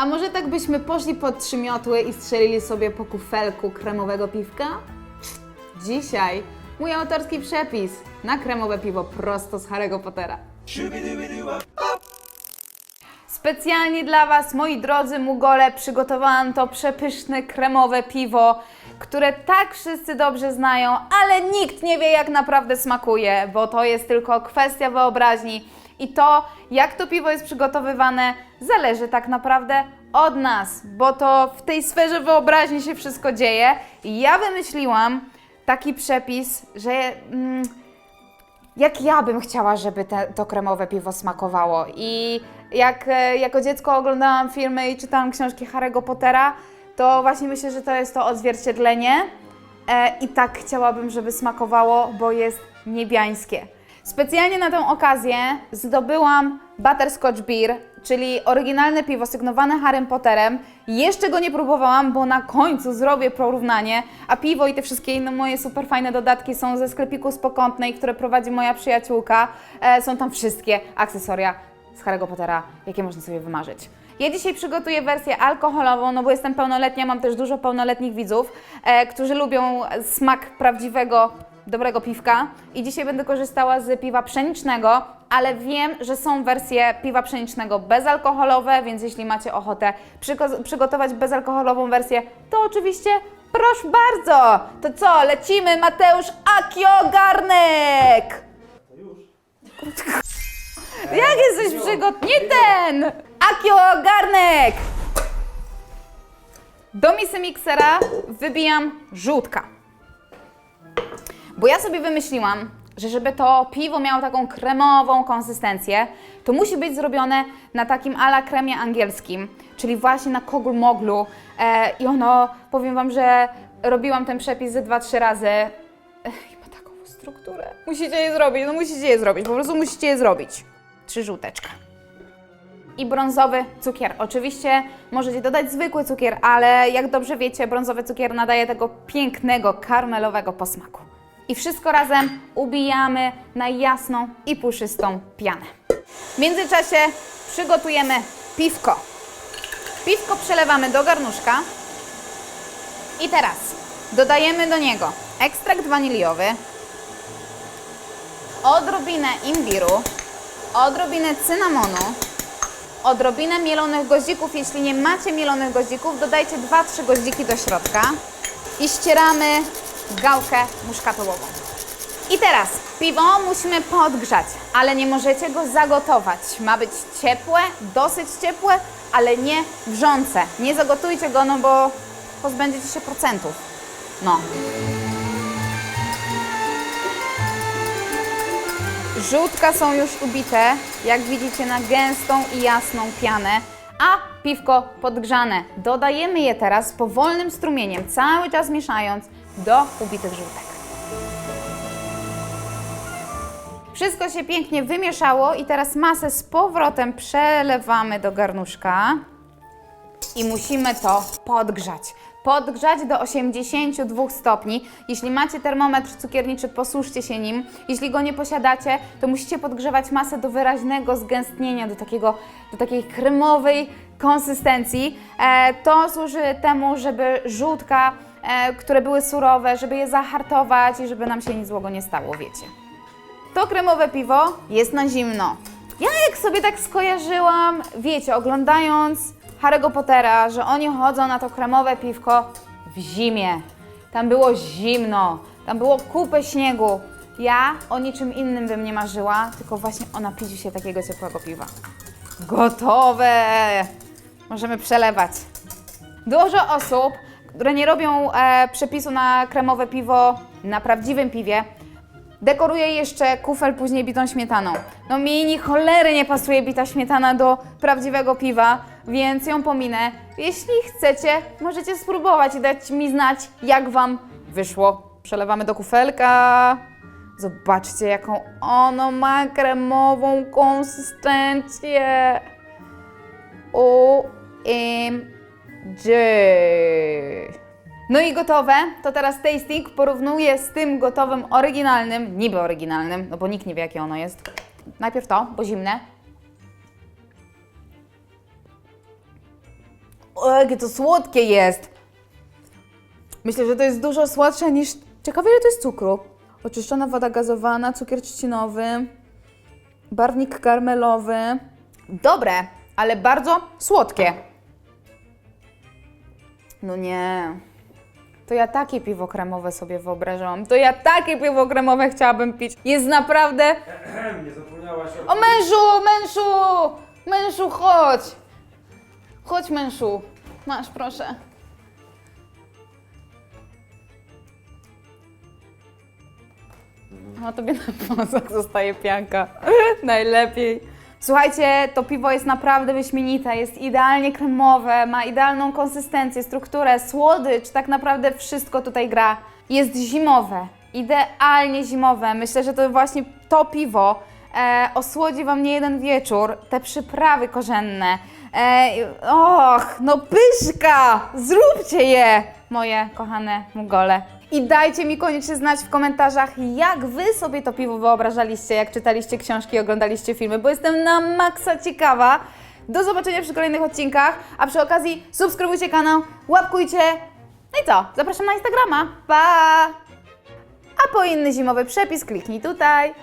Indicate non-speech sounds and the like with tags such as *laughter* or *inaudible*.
A może tak byśmy poszli pod trzy miotły i strzelili sobie po kufelku kremowego piwka? Dzisiaj mój autorski przepis na kremowe piwo prosto z Harry'ego Pottera. Specjalnie dla Was, moi drodzy Mugole, przygotowałam to przepyszne kremowe piwo, które tak wszyscy dobrze znają, ale nikt nie wie, jak naprawdę smakuje, bo to jest tylko kwestia wyobraźni. I to, jak to piwo jest przygotowywane, zależy tak naprawdę od nas, bo to w tej sferze wyobraźni się wszystko dzieje. Ja wymyśliłam taki przepis, że. Mm, jak ja bym chciała, żeby te, to kremowe piwo smakowało. I jak e, jako dziecko oglądałam filmy i czytałam książki Harry'ego Pottera, to właśnie myślę, że to jest to odzwierciedlenie. E, I tak chciałabym, żeby smakowało, bo jest niebiańskie. Specjalnie na tę okazję zdobyłam Butterscotch Beer, czyli oryginalne piwo sygnowane Harrym Potterem. Jeszcze go nie próbowałam, bo na końcu zrobię porównanie, a piwo i te wszystkie inne moje super fajne dodatki są ze sklepiku Spokątnej, które prowadzi moja przyjaciółka. E, są tam wszystkie akcesoria z Harry'ego Pottera, jakie można sobie wymarzyć. Ja dzisiaj przygotuję wersję alkoholową, no bo jestem pełnoletnia, mam też dużo pełnoletnich widzów, e, którzy lubią smak prawdziwego, dobrego piwka. I dzisiaj będę korzystała z piwa pszenicznego, ale wiem, że są wersje piwa pszenicznego bezalkoholowe, więc jeśli macie ochotę przygo- przygotować bezalkoholową wersję, to oczywiście proszę bardzo. To co, lecimy Mateusz Akio Garnek! Jak jesteś przygotowany? Nie ten! Akio Garnek! Do misy miksera wybijam żółtka. Bo ja sobie wymyśliłam, że żeby to piwo miało taką kremową konsystencję, to musi być zrobione na takim ala kremie angielskim, czyli właśnie na kogul moglu. E, I ono, powiem Wam, że robiłam ten przepis ze 2-3 razy. Ech, I ma taką strukturę. Musicie je zrobić, no musicie je zrobić, po prostu musicie je zrobić. Trzy żółteczka i brązowy cukier. Oczywiście możecie dodać zwykły cukier, ale jak dobrze wiecie, brązowy cukier nadaje tego pięknego, karmelowego posmaku. I wszystko razem ubijamy na jasną i puszystą pianę. W międzyczasie przygotujemy piwko. Piwko przelewamy do garnuszka i teraz dodajemy do niego ekstrakt waniliowy, odrobinę imbiru, odrobinę cynamonu, odrobinę mielonych goździków. Jeśli nie macie mielonych goździków, dodajcie 2-3 goździki do środka i ścieramy gałkę muszkatołową. I teraz piwo musimy podgrzać, ale nie możecie go zagotować. Ma być ciepłe, dosyć ciepłe, ale nie wrzące. Nie zagotujcie go, no bo pozbędziecie się procentów. No. Żółtka są już ubite, jak widzicie, na gęstą i jasną pianę, a piwko podgrzane. Dodajemy je teraz powolnym strumieniem, cały czas mieszając do ubitych żółtek. Wszystko się pięknie wymieszało i teraz masę z powrotem przelewamy do garnuszka i musimy to podgrzać. Podgrzać do 82 stopni. Jeśli macie termometr cukierniczy, posłużcie się nim. Jeśli go nie posiadacie, to musicie podgrzewać masę do wyraźnego zgęstnienia, do, takiego, do takiej kremowej konsystencji. E, to służy temu, żeby żółtka, które były surowe, żeby je zahartować i żeby nam się nic złego nie stało, wiecie. To kremowe piwo jest na zimno. Ja jak sobie tak skojarzyłam, wiecie, oglądając Harry'ego Pottera, że oni chodzą na to kremowe piwko w zimie. Tam było zimno, tam było kupę śniegu. Ja o niczym innym bym nie marzyła, tylko właśnie o napiciu się takiego ciepłego piwa. Gotowe! Możemy przelewać. Dużo osób, które nie robią e, przepisu na kremowe piwo na prawdziwym piwie, dekoruje jeszcze kufel później bitą śmietaną. No mi cholery nie pasuje bita śmietana do prawdziwego piwa, więc ją pominę. Jeśli chcecie, możecie spróbować i dać mi znać, jak Wam wyszło. Przelewamy do kufelka. Zobaczcie, jaką ono ma kremową konsystencję. OMG. No i gotowe. To teraz tasting porównuję z tym gotowym oryginalnym, niby oryginalnym, no bo nikt nie wie jakie ono jest. Najpierw to, bo zimne. O, jakie to słodkie jest. Myślę, że to jest dużo słodsze niż... Ciekawe, ile to jest cukru. Oczyszczona woda gazowana, cukier trzcinowy, barwnik karmelowy. Dobre, ale bardzo słodkie. No nie. To ja takie piwo kremowe sobie wyobrażałam. To ja takie piwo kremowe chciałabym pić. Jest naprawdę... Nie zapomniałaś o... O mężu, mężu! Mężu, chodź! Chodź, mężu. Masz, proszę. A tobie na włosach zostaje pianka. *laughs* Najlepiej. Słuchajcie, to piwo jest naprawdę wyśmienite, jest idealnie kremowe, ma idealną konsystencję, strukturę, słodycz, tak naprawdę wszystko tutaj gra. Jest zimowe, idealnie zimowe. Myślę, że to właśnie to piwo e, osłodzi Wam nie jeden wieczór. Te przyprawy korzenne. E, och, no pyszka! Zróbcie je, moje kochane mugole. I dajcie mi koniecznie znać w komentarzach, jak Wy sobie to piwo wyobrażaliście, jak czytaliście książki oglądaliście filmy, bo jestem na maksa ciekawa. Do zobaczenia przy kolejnych odcinkach, a przy okazji subskrybujcie kanał, łapkujcie. No i co? Zapraszam na Instagrama. Pa! A po inny zimowy przepis kliknij tutaj.